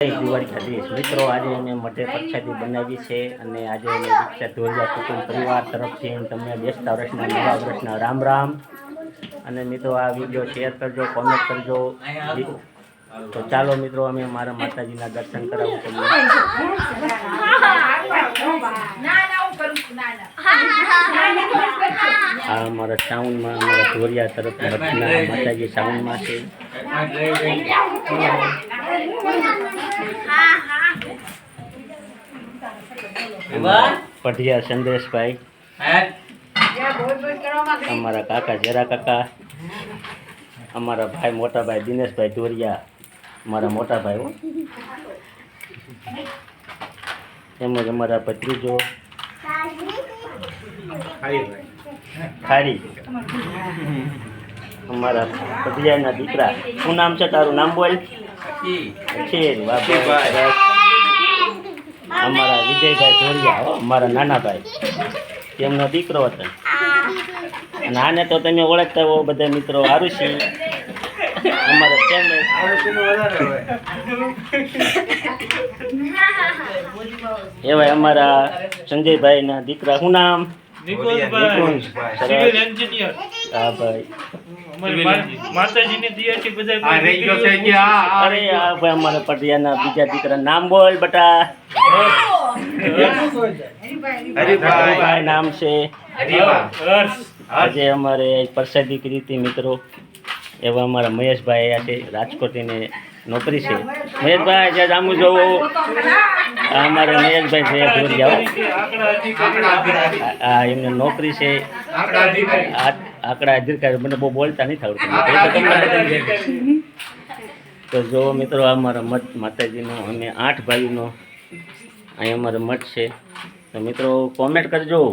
મિત્રો, આજે અમે મઢે પ્રસાદી બનાવી છે અને આજે અમે દીક્ષા ધોરિયા કુટુંબ પરિવાર તરફથી તમને બેસતા વર્ષના નવા વર્ષના રામ રામ. અને મિત્રો, આ વીડિયો શેર કરજો કોમેન્ટ કરજો. તો ચાલો મિત્રો, અમે મારા માતાજીના દર્શન કરાવું તમને આ અમારા સાઉન્ડમાં અમારા ધોરિયા તરફ માતાજી સાઉન્ડમાં છે. પઢિયા સંદેશભાઈ. અમારા કાકા જરા કાકા અમારા ભાઈ મોટા ભાઈ દિનેશભાઈ ધોરિયા અમારા મોટા ભાઈ હો. તેમજ અમારા ભત્રીજો. ખારી. અમારા પઢિયાના દીકરા. શું નામ છે તારું? નામ બોલ. અમારા વિજયભાઈ ધોરિયા હો અમારા નાના ભાઈ તેમનો દીકરો હતો. અને આને તો તમે ઓળખતા હો બધા મિત્રો છે અમારા ફેમિલી એવા અમારા સંજયભાઈના દીકરા શું નામ. Civil engineer. હા ભાઈ. માતાજીની દયાથી બધા આ રહી ગયો છે કે આ- આ અરે આ ભાઈ અમારા પટિયાના બીજા દીકરા નામ બોલ બટા. હરિભાઈ ભાઈ. નામ છે. આજે અમારે પ્રસાદી કરી હતી મિત્રો. એવા અમારા મહેશભાઈ આજે રાજકોટ રાજકોટીને નોકરી છે. મહેશભાઈ આજે જામું જોવો અમારા મહેશભાઈ છે દૂર જાઓ. આ આ એમને નોકરી છે. આંકડા અધિકારી મને બહુ બોલતા નહીં આવડતું. તો તમને તો જો મિત્રો આ અમારા મઠ માતાજીનો અમે આઠ ભાઈનો અહીં અમારો મઠ છે. તો મિત્રો કોમેન્ટ કરજો.